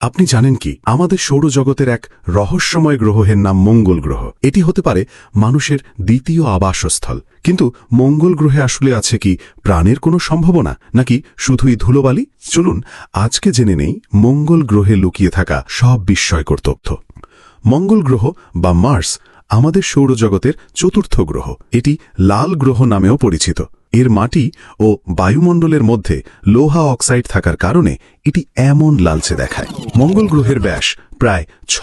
আপনি জানেন কি, আমাদের সৌরজগতের এক রহস্যময় গ্রহের নাম মঙ্গল গ্রহ। এটি হতে পারে মানুষের দ্বিতীয় আবাসস্থল। কিন্তু মঙ্গল গ্রহে আসলে আছে কি প্রাণের কোনো সম্ভাবনা, নাকি শুধুই ধুলোবালি? চলুন, আজকে জেনে নেই মঙ্গল গ্রহে লুকিয়ে থাকা সব বিস্ময়কর তথ্য। মঙ্গল গ্রহ বা মার্স আমাদের সৌরজগতের চতুর্থ গ্রহ। এটি লাল গ্রহ নামেও পরিচিত। এর মাটি ও বায়ুমণ্ডলের মধ্যে লোহা অক্সাইড থাকার কারণে এটি এমন লালচে দেখায়। মঙ্গল গ্রহের ব্যাস প্রায় ছ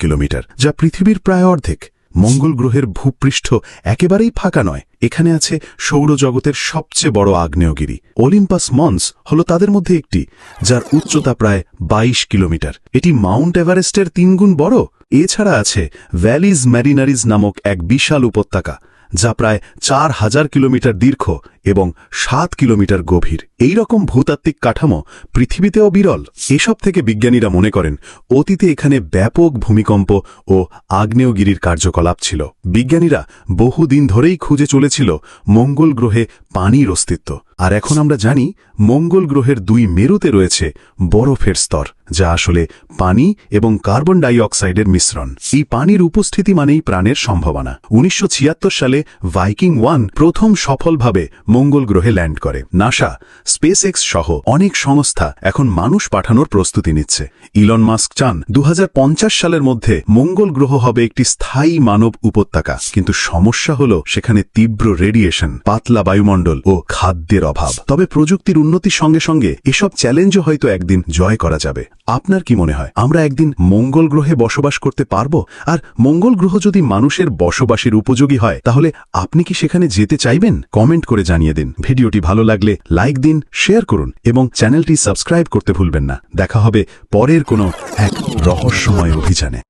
কিলোমিটার, যা পৃথিবীর প্রায় অর্ধেক। মঙ্গল গ্রহের ভূপৃষ্ঠ একেবারেই ফাঁকা নয়। এখানে আছে সৌরজগতের সবচেয়ে বড় আগ্নেয়গিরি। অলিম্পাস মন্স হল তাদের মধ্যে একটি, যার উচ্চতা প্রায় ২২ কিলোমিটার। এটি মাউন্ট এভারেস্টের তিনগুণ বড়। এছাড়া আছে ভ্যালিজ ম্যারিনারিজ নামক এক বিশাল উপত্যকা। যা প্রায় চার হাজার কিলোমিটার দীর্ঘ এবং সাত কিলোমিটার গভীর। এই রকম ভূতাত্ত্বিক কাঠামো পৃথিবীতেও বিরল। এসব থেকে বিজ্ঞানীরা মনে করেন, অতীতে এখানে ব্যাপক ভূমিকম্প ও আগ্নেয়গিরির কার্যকলাপ ছিল। বিজ্ঞানীরা বহুদিন ধরেই খুঁজে চলেছিল মঙ্গল গ্রহে পানির অস্তিত্ব। আর এখন আমরা জানি মঙ্গল গ্রহের দুই মেরুতে রয়েছে বরফের স্তর, যা আসলে পানি এবং কার্বন ডাই অক্সাইডের মিশ্রণ। এই পানির উপস্থিতি মানেই প্রাণের সম্ভাবনা। উনিশশো সালে ভাইকিং ওয়ান প্রথম সফলভাবে মঙ্গল গ্রহে ল্যান্ড করে। নাসা স্পেস এক্স সহ অনেক সংস্থা এখন মানুষ পাঠানোর প্রস্তুতি নিচ্ছে। ইলন মাস্ক চান দু হাজার পঞ্চাশ সালের মধ্যে মঙ্গল গ্রহ হবে একটি স্থায়ী মানব উপত্যকা। কিন্তু সমস্যা হল সেখানে তীব্র রেডিয়েশন, পাতলা বায়ুমণ্ডল ও খাদ্যের অভাব। তবে প্রযুক্তির উন্নতির সঙ্গে সঙ্গে এসব চ্যালেঞ্জও হয়তো একদিন জয় করা যাবে। আপনার কি মনে হয়, আমরা একদিন মঙ্গল গ্রহে বসবাস করতে পারব? আর মঙ্গল গ্রহ যদি মানুষের বসবাসের উপযোগী হয়, তাহলে আপনি কি সেখানে যেতে চাইবেন? কমেন্ট করে জানিয়ে দিন। ভিডিওটি ভালো লাগলে লাইক দিন, শেয়ার করুন এবং চ্যানেলটি সাবস্ক্রাইব করতে ভুলবেন না। দেখা হবে পরের কোনো এক রহস্যময় অভিযানে।